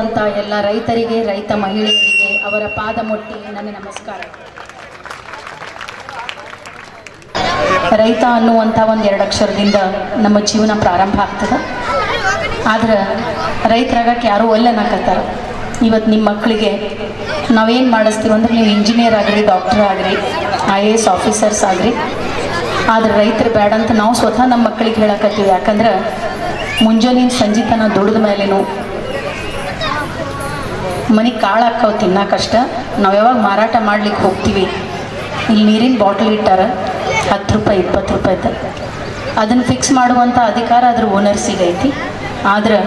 ಅಂತ ಎಲ್ಲ ರೈತರಿಗೆ, ರೈತ ಮಹಿಳೆಯರಿಗೆ ಅವರ ಪಾದ ಮುಟ್ಟಿ ನನ್ನ ನಮಸ್ಕಾರ. ರೈತ ಅನ್ನುವಂಥ ಒಂದು ಎರಡು ಅಕ್ಷರದಿಂದ ನಮ್ಮ ಜೀವನ ಪ್ರಾರಂಭ ಆಗ್ತದೆ. ಆದ್ರೆ ರೈತರಾಗಕ್ಕೆ ಯಾರೂ ಒಲ್ಲೆನಕತ್ತಾರ ಇವತ್ತು ನಿಮ್ಮ ಮಕ್ಕಳಿಗೆ ನಾವೇನು ಮಾಡಿಸ್ತೀವಿ ಅಂದ್ರೆ ನೀವು ಇಂಜಿನಿಯರ್ ಆಗ್ರಿ ಡಾಕ್ಟರ್ ಆಗ್ರಿ ಐ ಎ ಎಸ್ ಆಫೀಸರ್ಸ್ ಆಗ್ರಿ. ಆದ್ರೆ ರೈತರು ಬೇಡ ಅಂತ ನಾವು ಸ್ವತಃ ನಮ್ಮ ಮಕ್ಕಳಿಗೆ ಹೇಳಕತ್ತೀವಿ. ಯಾಕಂದ್ರೆ ಮುಂಜಾನೆ ಸಂಜೀತನ ದುಡಿದ ಮೇಲೇನು ಮನೆಗೆ ಕಾಳು ಹಾಕವು ತಿನ್ನಕ್ಕಷ್ಟ ನಾವು ಯಾವಾಗ ಮಾರಾಟ ಮಾಡ್ಲಿಕ್ಕೆ ಹೋಗ್ತೀವಿ. ಇಲ್ಲಿ ನೀರಿನ ಬಾಟಲ್ ಇಟ್ಟಾರ ಹತ್ತು ರೂಪಾಯಿ, ಇಪ್ಪತ್ತು ರೂಪಾಯಿದ ಅದನ್ನು ಫಿಕ್ಸ್ ಮಾಡುವಂಥ ಅಧಿಕಾರ ಅದ್ರ ಓನರ್ಸಿಗೆ ಐತಿ. ಆದ್ರೆ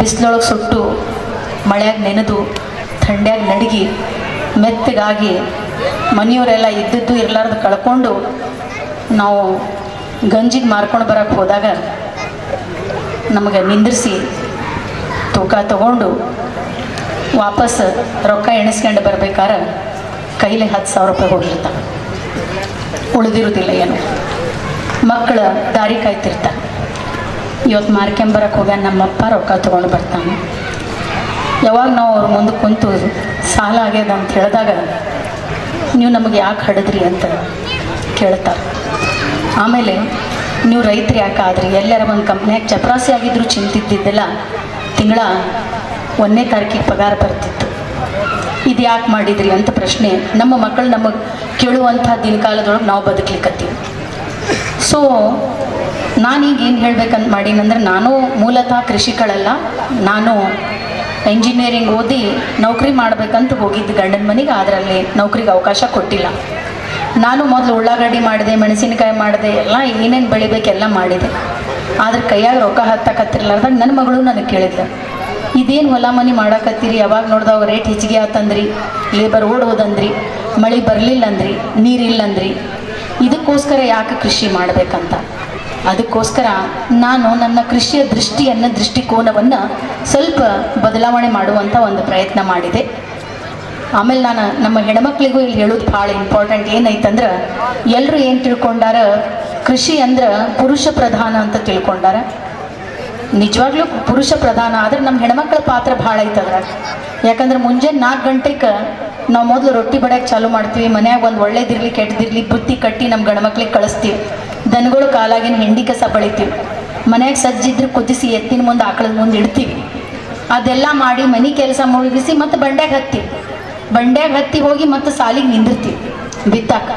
ಬಿಸಿಲೊಳಗೆ ಸುಟ್ಟು ಮಳೆಯಾಗ ನೆನೆದು ಥಂಡ್ಯಾಗ ನಡಗಿ ಮೆತ್ತಗಾಗಿ ಮನೆಯವರೆಲ್ಲ ಇದ್ದದ್ದು ಇರಲಾರ್ದು ಕಳ್ಕೊಂಡು ನಾವು ಗಂಜಿಗೆ ಮಾರ್ಕೊಂಡು ಬರೋಕ್ಕೆ ಹೋದಾಗ ನಮಗೆ ನಿಂದಿರಿಸಿ ತೂಕ ತಗೊಂಡು ವಾಪಸ್ ರೊಕ್ಕ ಎಣಿಸ್ಕೊಂಡು ಬರ್ಬೇಕಾರೆ ಕೈಲಿ ಹತ್ತು ಸಾವಿರ ರೂಪಾಯಿ ಹೋಗಿರ್ತಾವೆ ಉಳಿದಿರೋದಿಲ್ಲ ಏನು. ಮಕ್ಕಳ ದಾರಿ ಕಾಯ್ತಿರ್ತಾರೆ. ಇವತ್ತು ಮಾರ್ಕೆಂಬರಕ್ಕೆ ಹೋಗ್ಯಾನ ನಮ್ಮಪ್ಪ ರೊಕ್ಕ ತೊಗೊಂಡು ಬರ್ತಾನೆ. ಯಾವಾಗ ನಾವು ಅವ್ರ ಮುಂದೆ ಕುಂತು ಸಾಲ ಆಗ್ಯದ ಅಂತ ಹೇಳಿದಾಗ ನೀವು ನಮಗೆ ಯಾಕೆ ಹಡಿದ್ರಿ ಅಂತ ಕೇಳ್ತಾರೆ. ಆಮೇಲೆ ನೀವು ರೈತರು ಯಾಕೆ ಆದ್ರಿ? ಎಲ್ಲರ ಒಂದು ಕಂಪ್ನಿಯಾಗ ಚಪರಾಸಿ ಆಗಿದ್ರು ಚಿಂತಿದ್ದಿದ್ದೆಲ್ಲ ತಿಂಗಳ ಒಂದನೇ ತಾರೀಕಿಗೆ ಪಗಾರ ಬರ್ತಿತ್ತು. ಇದು ಯಾಕೆ ಮಾಡಿದ್ರಿ ಅಂತ ಪ್ರಶ್ನೆ. ನಮ್ಮ ಮಕ್ಕಳು ನಮಗೆ ಕೇಳುವಂಥ ದಿನಕಾಲದೊಳಗೆ ನಾವು ಬದುಕಲಿಕ್ಕತ್ತೀವಿ ಸೊ ನಾನೀಗ ಏನು ಹೇಳ್ಬೇಕಂತ ಮಾಡೀನಂದ್ರೆ ನಾನು ಮೂಲತಃ ಕೃಷಿಕಳಲ್ಲ. ನಾನು ಇಂಜಿನಿಯರಿಂಗ್ ಓದಿ ನೌಕರಿ ಮಾಡಬೇಕಂತ ಹೋಗಿದ್ದು ಗಂಡನ ಮನೆಗೆ ಅದರಲ್ಲಿ ನೌಕರಿಗೆ ಅವಕಾಶ ಕೊಟ್ಟಿಲ್ಲ. ನಾನು ಮೊದಲು ಉಳ್ಳಾಗಡ್ಡಿ ಮಾಡಿದೆ, ಮೆಣಸಿನಕಾಯಿ ಮಾಡಿದೆ, ಎಲ್ಲ ಏನೇನು ಬೆಳಿಬೇಕೆಲ್ಲ ಮಾಡಿದೆ. ಆದ್ರೆ ಕೈಯಾಗ ರೊಕ್ಕ ಹತ್ತಕತ್ತಿರ್ಲಾರ್ದಾಗ ನನ್ನ ಮಗಳು ನನಗೆ ಕೇಳಿದ್ಲು. ಇದೇನು ಹೊಲ ಮನೆ ಮಾಡಾಕತ್ತೀರಿ? ಯಾವಾಗ ನೋಡ್ದಾವ ರೇಟ್ ಹೆಚ್ಚಿಗೆ ಆತಂದ್ರಿ. ಲೇಬರ್ ಓಡ್ ಹೋದಂದ್ರಿ ಮಳೆ ಬರಲಿಲ್ಲ ಅಂದ್ರಿ ನೀರಿಲ್ಲ ಅಂದ್ರಿ ಇದಕ್ಕೋಸ್ಕರ ಯಾಕೆ ಕೃಷಿ ಮಾಡಬೇಕಂತ? ಅದಕ್ಕೋಸ್ಕರ ನಾನು ನನ್ನ ಕೃಷಿಯ ದೃಷ್ಟಿಯನ್ನು ದೃಷ್ಟಿಕೋನವನ್ನು ಸ್ವಲ್ಪ ಬದಲಾವಣೆ ಮಾಡುವಂಥ ಒಂದು ಪ್ರಯತ್ನ ಮಾಡಿದೆ. ಆಮೇಲೆ ನಾನು ನಮ್ಮ ಹೆಣ್ಮಕ್ಳಿಗೂ ಇಲ್ಲಿ ಹೇಳೋದು ಭಾಳ ಇಂಪಾರ್ಟೆಂಟ್ ಏನೈತಂದ್ರೆ ಎಲ್ಲರೂ ಏನು ತಿಳ್ಕೊಂಡಾರ, ಕೃಷಿ ಅಂದ್ರೆ ಪುರುಷ ಪ್ರಧಾನ ಅಂತ ತಿಳ್ಕೊಂಡಾರ. ನಿಜವಾಗ್ಲೂ ಪುರುಷ ಪ್ರಧಾನ, ಆದ್ರೆ ನಮ್ಮ ಹೆಣ್ಮಕ್ಳ ಪಾತ್ರ ಭಾಳ ಐತದ್ರ ಯಾಕಂದ್ರೆ ಮುಂಜಾನೆ ನಾಲ್ಕು ಗಂಟೆಗೆ ನಾವು ಮೊದಲು ರೊಟ್ಟಿ ಬಡಿಯೋಕೆ ಚಾಲು ಮಾಡ್ತೀವಿ, ಮನ್ಯಾಗ ಒಂದು ಒಳ್ಳೇದಿರಲಿ ಕೆಟ್ಟದಿರ್ಲಿ ಬುತ್ತಿ ಕಟ್ಟಿ ನಮ್ಮ ಗಂಡ್ಮಕ್ಳಿಗೆ ಕಳಿಸ್ತೀವಿ. ದನಗಳು ಕಾಲಾಗಿನ ಹೆಂಡಿ ಕಸ ಬಳಿತೀವಿ. ಮನ್ಯಾಗ ಸಜ್ಜಿದ್ರೆ ಕುದಿಸಿ ಎತ್ತಿನ ಮುಂದೆ ಆಕಳದ ಮುಂದೆ ಇಡ್ತೀವಿ. ಅದೆಲ್ಲ ಮಾಡಿ ಮನೆ ಕೆಲಸ ಮುಳುಗಿಸಿ ಮತ್ತೆ ಬಂಡ್ಯಾಗ ಹತ್ತಿ. ಬಂಡ್ಯಾಗ ಹತ್ತಿ ಹೋಗಿ ಮತ್ತೆ ಸಾಲಿಗೆ ನಿಂದಿರ್ತೀವಿ. ಬಿತ್ತಾಕ.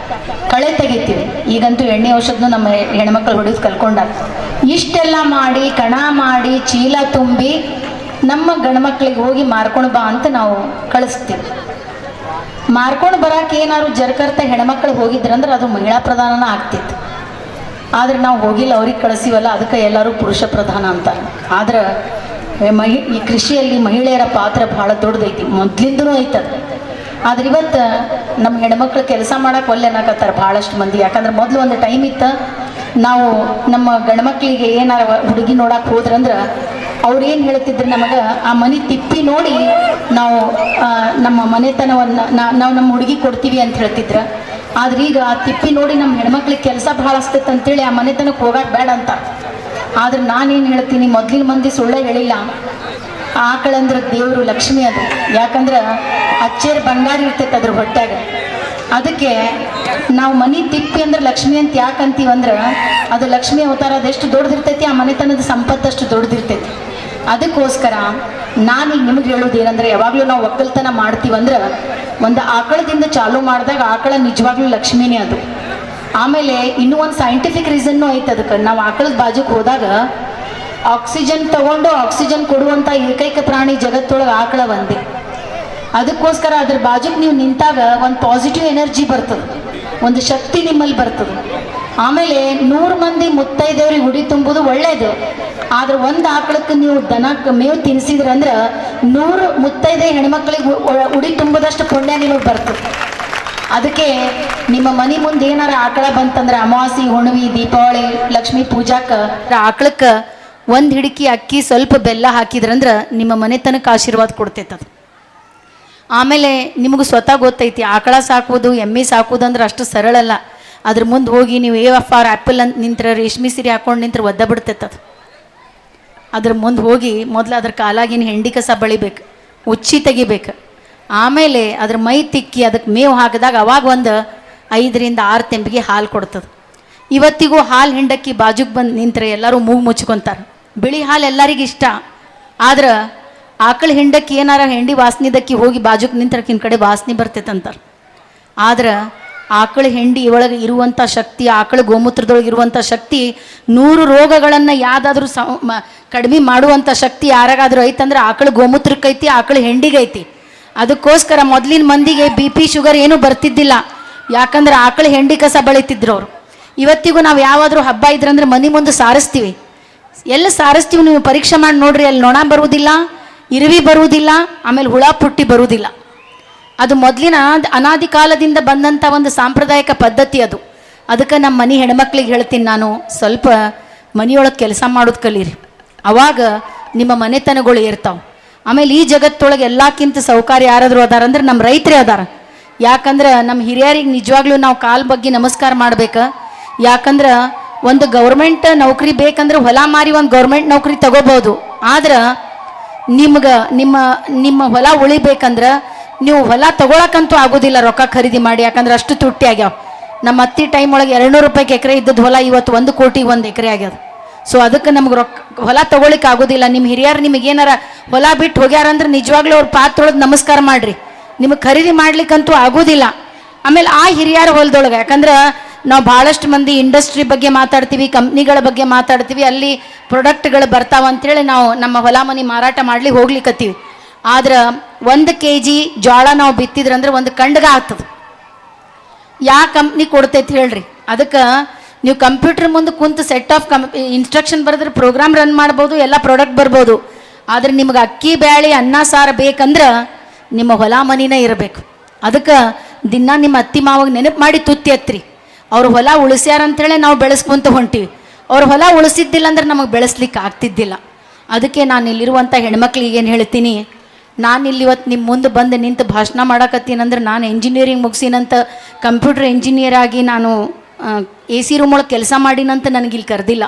ಕಳೆ ತೆಗಿತೀವಿ. ಈಗಂತೂ ಎಣ್ಣೆ ಔಷಧನು ನಮ್ಮ ಹೆಣ್ಮಕ್ಳು ಹೊಡೆದು ಕಲ್ಕೊಂಡಾಗ ಇಷ್ಟೆಲ್ಲ ಮಾಡಿ, ಕಣ ಮಾಡಿ, ಚೀಲ ತುಂಬಿ ನಮ್ಮ ಗಂಡ್ಮಕ್ಳಿಗೆ ಹೋಗಿ ಮಾರ್ಕೊಂಡು ಬಾ ಅಂತ ನಾವು ಕಳಿಸ್ತೀವಿ. ಮಾರ್ಕೊಂಡು ಬರಕ್ಕೆ ಏನಾದ್ರು ಜರ್ಕರ್ತ ಹೆಣ್ಮಕ್ಳು ಹೋಗಿದ್ರಂದ್ರೆ ಅದು ಮಹಿಳಾ ಪ್ರಧಾನನ ಆಗ್ತಿತ್ತು. ಆದ್ರೆ ನಾವು ಹೋಗಿಲ್ಲ, ಅವ್ರಿಗೆ ಕಳಿಸಿವಲ್ಲ, ಅದಕ್ಕೆ ಎಲ್ಲರೂ ಪುರುಷ ಪ್ರಧಾನ ಅಂತಾರೆ ಆದ್ರೆ ಮಹಿ ಈ ಕೃಷಿಯಲ್ಲಿ ಮಹಿಳೆಯರ ಪಾತ್ರ ಬಹಳ ದೊಡ್ಡದೈತಿ. ಮೊದ್ಲಿಂದನೂ ಐತದ. ಆದ್ರೆ ಇವತ್ತು ನಮ್ಮ ಹೆಣ್ಮಕ್ಳು ಕೆಲಸ ಮಾಡಕ್ಕೆ ಒಲ್ಲೆನಾಕತ್ತಾರೆ ಭಾಳಷ್ಟು ಮಂದಿ. ಯಾಕಂದ್ರೆ ಮೊದಲು ಒಂದು ಟೈಮ್ ಇತ್ತು, ನಾವು ನಮ್ಮ ಗಂಡ್ಮಕ್ಳಿಗೆ ಏನಾರ ಹುಡುಗಿ ನೋಡಕ್ಕೆ ಹೋದ್ರಂದ್ರೆ ಅವ್ರು ಏನು ಹೇಳ್ತಿದ್ರು ನಮಗೆ, ಆ ಮನೆ ತಿಪ್ಪಿ ನೋಡಿ ನಾವು ನಮ್ಮ ಮನೆತನವನ್ನು ನಾವು ನಮ್ಮ ಹುಡುಗಿ ಕೊಡ್ತೀವಿ ಅಂತ ಹೇಳ್ತಿದ್ರು. ಆದ್ರೆ ಈಗ ಆ ತಿಪ್ಪಿ ನೋಡಿ ನಮ್ಮ ಹೆಣ್ಮಕ್ಳಿಗೆ ಕೆಲಸ ಭಾಳ ಹಸ್ತೈತೆ ಅಂತೇಳಿ ಆ ಮನೆತನಕ್ಕೆ ಹೋಗಕ್ಕೆ ಬೇಡ ಅಂತ ಆದ್ರೆ ನಾನೇನು ಹೇಳ್ತೀನಿ, ಮೊದ್ಲಿನ ಮಂದಿ ಸುಳ್ಳೇ ಹೇಳಿಲ್ಲ. ಆಕಳಂದ್ರೆ ದೇವರು, ಲಕ್ಷ್ಮಿ ಅದು. ಯಾಕಂದ್ರೆ ಅಚ್ಚೇರ್ ಬಂಗಾರ ಇರ್ತೈತೆ ಅದ್ರ ಹೊಟ್ಯಾಗ. ಅದಕ್ಕೆ ನಾವು ಮನೆ ತಿಪ್ಪಿ ಅಂದ್ರೆ ಲಕ್ಷ್ಮಿ ಅಂತ ಯಾಕೆ ಅಂತೀವಿ ಅಂದ್ರೆ ಅದು ಲಕ್ಷ್ಮಿ ಅವತಾರ ಅದೆಷ್ಟು ದೊಡ್ಡದಿರ್ತೈತಿ, ಆ ಮನೆತನದ ಸಂಪತ್ತಷ್ಟು ದೊಡ್ಡದಿರ್ತೈತಿ. ಅದಕ್ಕೋಸ್ಕರ ನಾನೀಗ ನಿಮ್ಗೆ ಹೇಳೋದು ಏನಂದ್ರೆ, ಯಾವಾಗಲೂ ನಾವು ಒಕ್ಕಲ್ತನ ಮಾಡ್ತೀವಂದ್ರೆ ಒಂದು ಆಕಳದಿಂದ ಚಾಲು ಮಾಡಿದಾಗ ಆಕಳ ನಿಜವಾಗ್ಲೂ ಲಕ್ಷ್ಮಿನೇ ಅದು. ಆಮೇಲೆ ಇನ್ನೂ ಒಂದು ಸೈಂಟಿಫಿಕ್ ರೀಸನ್ನು ಐತೆ ಅದಕ್ಕೆ. ನಾವು ಆಕಳದ ಬಾಜುಗೆ ಹೋದಾಗ ಆಕ್ಸಿಜನ್ ತಗೊಂಡು ಆಕ್ಸಿಜನ್ ಕೊಡುವಂಥ ಏಕೈಕ ಪ್ರಾಣಿ ಜಗತ್ತೊಳಗೆ ಆಕಳ ಒಂದೇ. ಅದಕ್ಕೋಸ್ಕರ ಅದ್ರ ಬಾಜುಕ್ ನೀವು ನಿಂತಾಗ ಒಂದು ಪಾಸಿಟಿವ್ ಎನರ್ಜಿ ಬರ್ತದೆ. ಒಂದು ಶಕ್ತಿ ನಿಮ್ಮಲ್ಲಿ ಬರ್ತದೆ. ಆಮೇಲೆ ನೂರು ಮಂದಿ ಮುತ್ತೈದೆಯವ್ರಿಗೆ ಉಡಿ ತುಂಬುದು ಒಳ್ಳೇದು. ಆದ್ರೆ ಒಂದು ಆಕಳಕ್ಕೆ ನೀವು ದನಕ್ಕೆ ಮೇವು ತಿನ್ಸಿದ್ರಂದ್ರೆ ನೂರು ಮುತ್ತೈದೆ ಹೆಣ್ಮಕ್ಳಿಗೆ ಉಡಿ ತುಂಬುದಷ್ಟು ಪುಣ್ಯ ನಿಮಗೆ ಬರ್ತದೆ. ಅದಕ್ಕೆ ನಿಮ್ಮ ಮನೆ ಮುಂದೆ ಏನಾರ ಆಕಳ ಬಂತಂದ್ರೆ ಅಮಾವಾಸಿ ಹುಣ್ವಿ ದೀಪಾವಳಿ, ಲಕ್ಷ್ಮೀ ಪೂಜಾಕ ಆಕಳಕ್ಕೆ ಒಂದು ಹಿಡಿಕಿ ಅಕ್ಕಿ ಸ್ವಲ್ಪ ಬೆಲ್ಲ ಹಾಕಿದ್ರಂದ್ರೆ ನಿಮ್ಮ ಮನೆತನಕ್ಕೆ ಆಶೀರ್ವಾದ ಕೊಡ್ತೈತೆ ಅದು. ಆಮೇಲೆ ನಿಮಗೆ ಸ್ವತಃ ಗೊತ್ತೈತಿ, ಆಕಳ ಸಾಕುವುದು, ಎಮ್ಮೆ ಸಾಕುವುದು ಅಂದ್ರೆ ಅಷ್ಟು ಸರಳ ಅಲ್ಲ. ಅದ್ರ ಮುಂದೆ ಹೋಗಿ ನೀವು ಎ ಎಫ್ ಆರ್ ಆ್ಯಪಲ್ ಅಂತ ನಿಂತ್ರ, ರೇಷ್ಮೆ ಸೀರೆ ಹಾಕೊಂಡು ನಿಂತ್ರ ಒದ್ದ ಅದು. ಅದ್ರ ಮುಂದೆ ಹೋಗಿ ಮೊದಲು ಅದ್ರ ಕಾಲಾಗಿನ ಹೆಂಡಿ ಕಸ ಬಳಿಬೇಕು, ಉಚ್ಚಿ ತೆಗಿಬೇಕು. ಆಮೇಲೆ ಅದ್ರ ಮೈ ತಿಕ್ಕಿ ಅದಕ್ಕೆ ಮೇವು ಹಾಕಿದಾಗ ಅವಾಗ ಒಂದು ಐದರಿಂದ ಆರು ತೆಂಬಿಗೆ ಹಾಲು ಕೊಡ್ತದೆ. ಇವತ್ತಿಗೂ ಹಾಲು ಹಿಂಡಕ್ಕಿ ಬಾಜುಗೆ ಬಂದು ನಿಂತರೆ ಎಲ್ಲರೂ ಮೂಗು ಮುಚ್ಕೊಂತಾರೆ. ಬಿಳಿ ಹಾಲು ಎಲ್ಲರಿಗೂ ಇಷ್ಟ. ಆದ್ರೆ ಆಕಳ ಹಿಂಡಕ್ಕೆ ಏನಾರ ಹೆಂಡಿ ವಾಸನಿದಕ್ಕಿ ಹೋಗಿ ಬಾಜುಕ್ ನಿಂತರಕ್ಕಿನ ಕಡೆ ವಾಸನೆ ಬರ್ತೈತಂತಾರೆ. ಆದ್ರೆ ಆಕಳ ಹೆಂಡಿ ಒಳಗೆ ಇರುವಂಥ ಶಕ್ತಿ, ಆಕಳ ಗೋಮೂತ್ರದೊಳಗೆ ಇರುವಂಥ ಶಕ್ತಿ, ನೂರು ರೋಗಗಳನ್ನು ಯಾವುದಾದ್ರೂ ಸ ಕಡಿಮೆ ಮಾಡುವಂಥ ಶಕ್ತಿ ಯಾರಾಗಾದ್ರೂ ಐತಂದ್ರೆ ಆಕಳ ಗೋಮೂತ್ರಕ್ಕೈತಿ, ಆಕಳ ಹೆಂಡಿಗೈತಿ. ಅದಕ್ಕೋಸ್ಕರ ಮೊದಲಿನ ಮಂದಿಗೆ ಬಿ ಪಿ ಶುಗರ್ ಏನೂ ಬರ್ತಿದ್ದಿಲ್ಲ. ಯಾಕಂದ್ರೆ ಆಕಳ ಹೆಂಡಿ ಕಸ ಬಳಿತಿದ್ರು ಅವರು. ಇವತ್ತಿಗೂ ನಾವು ಯಾವಾದರೂ ಹಬ್ಬ ಇದ್ರಂದ್ರೆ ಮನೆ ಮುಂದೆ ಸಾರಿಸ್ತೀವಿ. ಎಲ್ಲ ಸಾರಿಸ್ತೀವಿ ನೀವು ಪರೀಕ್ಷೆ ಮಾಡಿ ನೋಡ್ರಿ, ಅಲ್ಲಿ ನೊಣ ಬರುವುದಿಲ್ಲ, ಇರುವಿ ಬರುವುದಿಲ್ಲ, ಆಮೇಲೆ ಹುಳ ಪುಟ್ಟಿ ಬರುವುದಿಲ್ಲ. ಅದು ಮೊದಲಿನ ಅನಾದಿ ಕಾಲದಿಂದ ಬಂದಂಥ ಒಂದು ಸಾಂಪ್ರದಾಯಿಕ ಪದ್ಧತಿ ಅದು. ಅದಕ್ಕೆ ನಮ್ಮ ಮನೆ ಹೆಣ್ಮಕ್ಳಿಗೆ ಹೇಳ್ತೀನಿ ನಾನು, ಸ್ವಲ್ಪ ಮನೆಯೊಳಗೆ ಕೆಲಸ ಮಾಡೋದು ಕಲೀರಿ. ಅವಾಗ ನಿಮ್ಮ ಮನೆತನಗಳು ಇರ್ತಾವೆ ಆಮೇಲೆ ಈ ಜಗತ್ತೊಳಗೆ ಎಲ್ಲಕ್ಕಿಂತ ಸೌಕರ್ಯ ಯಾರಾದರೂ ಅದಾರ ಅಂದ್ರೆ ನಮ್ಮ ರೈತರೇ ಅದಾರ. ಯಾಕಂದ್ರೆ ನಮ್ಮ ಹಿರಿಯರಿಗೆ ನಿಜವಾಗ್ಲೂ ನಾವು ಕಾಲು ಬಗ್ಗೆ ನಮಸ್ಕಾರ ಮಾಡ್ಬೇಕು. ಯಾಕಂದ್ರೆ ಒಂದು ಗೌರ್ಮೆಂಟ್ ನೌಕರಿ ಬೇಕಂದ್ರೆ ಹೊಲ ಮಾರಿ ಒಂದು ಗೌರ್ಮೆಂಟ್ ನೌಕರಿ ತಗೋಬೋದು. ಆದ್ರೆ ನಿಮ್ಗೆ ನಿಮ್ಮ ನಿಮ್ಮ ಹೊಲ ಉಳಿಬೇಕಂದ್ರೆ ನೀವು ಹೊಲ ತಗೊಳಕ್ಕಂತೂ ಆಗೋದಿಲ್ಲ ರೊಕ್ಕ ಖರೀದಿ ಮಾಡಿ. ಯಾಕಂದ್ರೆ ಅಷ್ಟು ತುಟ್ಟಿ ಆಗ್ಯಾವ. ನಮ್ಮ ಅತ್ತಿ ಟೈಮ್ ಒಳಗೆ ಎರಡುನೂರು ರೂಪಾಯಿಗೆ ಎಕರೆ ಇದ್ದದ್ದು ಹೊಲ ಇವತ್ತು ಒಂದು ಕೋಟಿ ಒಂದು ಎಕರೆ ಆಗ್ಯದ. ಸೊ ಅದಕ್ಕೆ ನಮ್ಗೆ ರೊಕ್ಕ ಹೊಲ ತಗೊಳಿಕ್ಕೆ ಆಗೋದಿಲ್ಲ. ನಿಮ್ಮ ಹಿರಿಯರು ನಿಮಗೆ ಏನಾರ ಹೊಲ ಬಿಟ್ಟು ಹೋಗ್ಯಾರಂದ್ರೆ ನಿಜವಾಗ್ಲೂ ಅವ್ರ ಪಾತ್ರೊಳಗೆ ನಮಸ್ಕಾರ ಮಾಡ್ರಿ. ನಿಮಗೆ ಖರೀದಿ ಮಾಡ್ಲಿಕ್ಕಂತೂ ಆಗೋದಿಲ್ಲ. ಆಮೇಲೆ ಆ ಹಿರಿಯರ ಹೊಲದೊಳಗೆ, ಯಾಕಂದ್ರೆ ನಾವು ಭಾಳಷ್ಟು ಮಂದಿ ಇಂಡಸ್ಟ್ರಿ ಬಗ್ಗೆ ಮಾತಾಡ್ತೀವಿ ಕಂಪ್ನಿಗಳ ಬಗ್ಗೆ ಮಾತಾಡ್ತೀವಿ, ಅಲ್ಲಿ ಪ್ರೊಡಕ್ಟ್ಗಳು ಬರ್ತಾವ ಅಂತೇಳಿ ನಾವು ನಮ್ಮ ಹೊಲ ಮನೆ ಮಾರಾಟ ಮಾಡಲಿ ಹೋಗ್ಲಿಕ್ಕತ್ತೀವಿ ಆದ್ರೆ ಒಂದು ಕೆ ಜಿ ಜೋಳ ನಾವು ಬಿತ್ತಿದ್ರಂದ್ರೆ ಒಂದು ಕಂಡಗ ಆಗ್ತದೆ. ಯಾವ ಕಂಪ್ನಿ ಕೊಡ್ತೈತಿ ಹೇಳ್ರಿ. ಅದಕ್ಕೆ ನೀವು ಕಂಪ್ಯೂಟರ್ ಮುಂದೆ ಕುಂತು ಸೆಟ್ ಆಫ್ ಕಂ ಇನ್ಸ್ಟ್ರಕ್ಷನ್ ಬರೆದ್ರೆ ಪ್ರೋಗ್ರಾಮ್ ರನ್ ಮಾಡ್ಬೋದು, ಎಲ್ಲ ಪ್ರಾಡಕ್ಟ್ ಬರ್ಬೋದು. ಆದ್ರೆ ನಿಮ್ಗೆ ಅಕ್ಕಿ, ಬ್ಯಾಳಿ, ಅನ್ನ, ಸಾರ ಬೇಕಂದ್ರೆ ನಿಮ್ಮ ಹೊಲ ಮನಿನೇ ಇರಬೇಕು. ಅದಕ್ಕೆ ದಿನ ನಿಮ್ಮ ಅತ್ತಿ ಮಾವಾಗ ನೆನಪು ಮಾಡಿ ತುತ್ತಿ ಎತ್ರಿ. ಅವ್ರ ಹೊಲ ಉಳಿಸ್ಯಾರ ಅಂತೇಳಿ ನಾವು ಬೆಳೆಸ್ಕೊಂತ ಹೊಂಟಿವಿ. ಅವ್ರ ಹೊಲ ಉಳಿಸಿದ್ದಿಲ್ಲ ಅಂದ್ರೆ ನಮಗೆ ಬೆಳೆಸ್ಲಿಕ್ಕೆ ಆಗ್ತಿದ್ದಿಲ್ಲ. ಅದಕ್ಕೆ ನಾನು ಇಲ್ಲಿರುವಂಥ ಹೆಣ್ಮಕ್ಳಿಗೆ ಏನು ಹೇಳ್ತೀನಿ, ನಾನು ಇಲ್ಲಿ ಇವತ್ತು ನಿಮ್ಮ ಮುಂದೆ ಬಂದು ನಿಂತು ಭಾಷಣ ಮಾಡಕತ್ತೀನಂದ್ರೆ ನಾನು ಇಂಜಿನಿಯರಿಂಗ್ ಮುಗಿಸಿನಂತ ಕಂಪ್ಯೂಟರ್ ಇಂಜಿನಿಯರ್ ಆಗಿ ನಾನು ಎ ಸಿ ರೂಮ್ ಒಳಗೆ ಕೆಲಸ ಮಾಡಿನಂತ ನನಗೆ ಇಲ್ಲಿ ಕರೆದಿಲ್ಲ.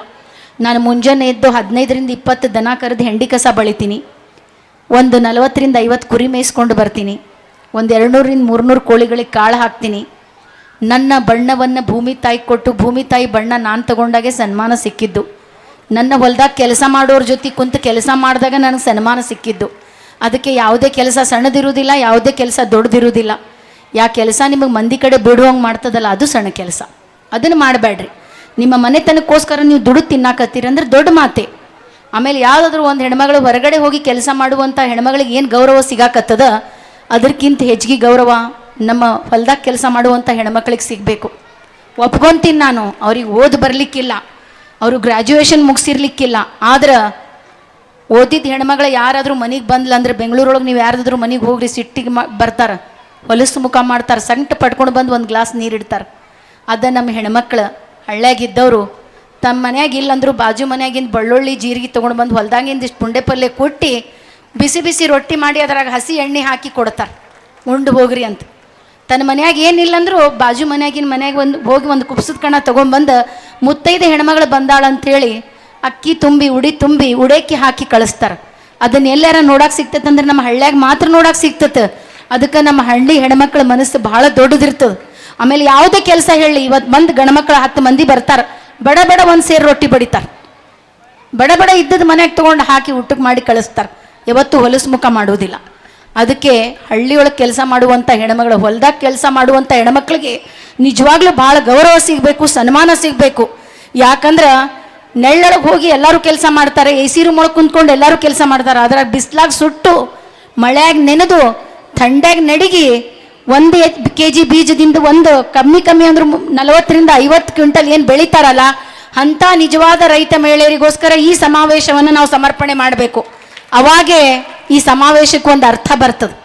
ನಾನು ಮುಂಜಾನೆ ಎದ್ದು ಹದಿನೈದರಿಂದ ಇಪ್ಪತ್ತು ದನ ಕರೆದು ಹೆಂಡಿ ಕಸ ಬಳಿತೀನಿ. ಒಂದು ನಲವತ್ತರಿಂದ ಐವತ್ತು ಕುರಿ ಮೇಯಿಸ್ಕೊಂಡು ಬರ್ತೀನಿ. ಒಂದು ಎರಡುನೂರಿಂದ ಮೂರುನೂರು ಕೋಳಿಗಳಿಗೆ ಕಾಳು ಹಾಕ್ತೀನಿ. ನನ್ನ ಬಣ್ಣವನ್ನು ಭೂಮಿ ತಾಯಿ ಕೊಟ್ಟು ಭೂಮಿ ತಾಯಿ ಬಣ್ಣ ನಾನು ತಗೊಂಡಾಗೆ ಸನ್ಮಾನ ಸಿಕ್ಕಿದ್ದು. ನನ್ನ ಹೊಲ್ದಾಗ ಕೆಲಸ ಮಾಡೋರ ಜೊತೆ ಕುಂತು ಕೆಲಸ ಮಾಡಿದಾಗ ನನಗೆ ಸನ್ಮಾನ ಸಿಕ್ಕಿದ್ದು. ಅದಕ್ಕೆ ಯಾವುದೇ ಕೆಲಸ ಸಣ್ಣದಿರುವುದಿಲ್ಲ ಯಾವುದೇ ಕೆಲಸ ದೊಡ್ಡದಿರುವುದಿಲ್ಲ ಯಾ ಕೆಲಸ ನಿಮಗೆ ಮಂದಿ ಕಡೆ ಬಿಡುವಂಗೆ ಮಾಡ್ತದಲ್ಲ, ಅದು ಸಣ್ಣ ಕೆಲಸ. ಅದನ್ನು ಮಾಡಬೇಡ್ರಿ ನಿಮ್ಮ ಮನೆತನಕ್ಕೋಸ್ಕರ ನೀವು ದುಡ್ಡು ತಿನ್ನಾಕತ್ತೀರಿ ಅಂದ್ರೆ ದೊಡ್ಡ ಮಾತೆ. ಆಮೇಲೆ ಯಾವುದಾದ್ರೂ ಒಂದು ಹೆಣ್ಮಗಳು ಹೊರಗಡೆ ಹೋಗಿ ಕೆಲಸ ಮಾಡುವಂಥ ಹೆಣ್ಮಗಳಿಗೆ ಏನು ಗೌರವ ಸಿಗಾಕತ್ತದ? ಅದಕ್ಕಿಂತ ಹೆಚ್ಚಿಗೆ ಗೌರವ? ನಮ್ಮ ಹೊಲ್ದಾಗ ಕೆಲಸ ಮಾಡುವಂಥ ಹೆಣ್ಮಕ್ಳಿಗೆ ಸಿಗಬೇಕು. ಒಪ್ಕೊಂತೀನಿ ನಾನು, ಅವ್ರಿಗೆ ಓದಿ ಬರಲಿಕ್ಕಿಲ್ಲ. ಅವರು ಗ್ರ್ಯಾಜುಯೇಷನ್ ಮುಗಿಸಿರ್ಲಿಕ್ಕಿಲ್ಲ. ಆದ್ರೆ ಓದಿದ ಹೆಣ್ಮಗಳು ಯಾರಾದರೂ ಮನೆಗೆ ಬಂದ್ಲ ಅಂದ್ರೆ ಬೆಂಗಳೂರೊಳಗೆ ನೀವು ಯಾರಾದರೂ ಮನೆಗೆ ಹೋಗ್ರಿ, ಸಿಟ್ಟಿಗೆ ಮಾ, ಬರ್ತಾರೆ. ಹೊಲಸು ಮುಖ ಮಾಡ್ತಾರೆ ಸಂಕಟ ಪಡ್ಕೊಂಡು ಬಂದು ಒಂದು ಗ್ಲಾಸ್ ನೀರು ಇಡ್ತಾರೆ. ಅದ ನಮ್ಮ ಹೆಣ್ಮಕ್ಳು. ಹಳ್ಳ್ಯಾಗಿದ್ದವರು ತಮ್ಮ ಮನ್ಯಾಗ ಇಲ್ಲಂದ್ರೂ ಬಾಜು ಮನ್ಯಾಗಿಂದ ಬೆಳ್ಳುಳ್ಳಿ ಜೀರಿಗೆ ತೊಗೊಂಡು ಬಂದು ಹೊಲ್ದಾಗಿಂದ ಇಷ್ಟು ಪುಂಡೆ ಪಲ್ಯ ಕೊಟ್ಟು ಬಿಸಿ ಬಿಸಿ ರೊಟ್ಟಿ ಮಾಡಿ ಅದ್ರಾಗ ಹಸಿ ಎಣ್ಣೆ ಹಾಕಿ ಕೊಡ್ತಾರೆ. ಉಂಡು ಹೋಗ್ರಿ ಅಂತ. ತನ್ನ ಮನ್ಯಾಗ ಏನಿಲ್ಲ ಅಂದ್ರು ಬಾಜು ಮನ್ಯಾಗಿನ ಮನ್ಯಾಗ ಒಂದು ಹೋಗಿ ಒಂದು ಕುಪ್ಸದ ಕಣ ತೊಗೊಂಬಂದು ಮುತ್ತೈದು ಹೆಣ್ಮಗಳು ಬಂದಾಳ ಹೇಳಿ ಅಕ್ಕಿ ತುಂಬಿ, ಉಡಿ ತುಂಬಿ, ಉಡೇಕಿ ಹಾಕಿ ಕಳಿಸ್ತಾರೆ. ಅದನ್ನ ಎಲ್ಲಾರ ನೋಡಕ್ಕೆ ಸಿಗ್ತೈತೆ ಅಂದ್ರೆ ನಮ್ಮ ಹಳ್ಳ್ಯಾಗ ಮಾತ್ರ ನೋಡಕ್ಕೆ ಸಿಗ್ತೈತೆ. ಅದಕ್ಕೆ ನಮ್ಮ ಹಳ್ಳಿ ಹೆಣ್ಮಕ್ಳ ಮನಸ್ಸು ಭಾಳ ದೊಡ್ಡದಿರ್ತದೆ. ಆಮೇಲೆ ಯಾವುದೇ ಕೆಲಸ ಹೇಳಿ ಇವತ್ತು ಬಂದು ಗಣಮಕ್ಳು ಹತ್ತು ಮಂದಿ ಬರ್ತಾರೆ, ಬಡ ಬಡ ಒಂದು ಸೇರು ರೊಟ್ಟಿ ಬಡಿತಾರೆ. ಬಡ ಬಡ ಇದ್ದದ ಮನೆಗೆ ತೊಗೊಂಡು ಹಾಕಿ ಊಟಕ್ಕೆ ಮಾಡಿ ಕಳಿಸ್ತಾರೆ. ಯಾವತ್ತೂ ಹೊಲಸು ಮುಖ ಮಾಡುವುದಿಲ್ಲ ಅದಕ್ಕೆ ಹಳ್ಳಿಯೊಳಗೆ ಕೆಲಸ ಮಾಡುವಂಥ ಹೆಣ್ಮಗಳು, ಹೊಲ್ದಾಗ ಕೆಲಸ ಮಾಡುವಂಥ ಹೆಣ್ಮಕ್ಳಿಗೆ ನಿಜವಾಗ್ಲೂ ಭಾಳ ಗೌರವ ಸಿಗಬೇಕು, ಸನ್ಮಾನ ಸಿಗಬೇಕು. ಯಾಕಂದ್ರೆ ನೆಳ್ಳೊಳಗೆ ಹೋಗಿ ಎಲ್ಲರೂ ಕೆಲಸ ಮಾಡ್ತಾರೆ ಎ ಸಿ ರೂಮ್ ಒಳಗೆ ಕುಂತ್ಕೊಂಡು ಎಲ್ಲರೂ ಕೆಲಸ ಮಾಡ್ತಾರೆ. ಅದ್ರಾಗ ಬಿಸ್ಲಾಗ ಸುಟ್ಟು ಮಳೆಯಾಗ ನೆನೆದು ಥಂಡ್ಯಾಗ ನಡಿಗಿ ಒಂದು ಕೆ ಜಿ ಬೀಜದಿಂದ ಒಂದು ಕಮ್ಮಿ ಕಮ್ಮಿ ಅಂದ್ರೆ ನಲವತ್ತರಿಂದ ಐವತ್ತು ಕ್ವಿಂಟಲ್ ಏನು ಬೆಳಿತಾರಲ್ಲ ಅಂಥ ನಿಜವಾದ ರೈತ ಮಹಿಳೆಯರಿಗೋಸ್ಕರ ಈ ಸಮಾವೇಶವನ್ನು ನಾವು ಸಮರ್ಪಣೆ ಮಾಡಬೇಕು. ಅವಾಗೇ ಈ ಸಮಾವೇಶಕ್ಕೆ ಒಂದು ಅರ್ಥ ಬರ್ತದೆ.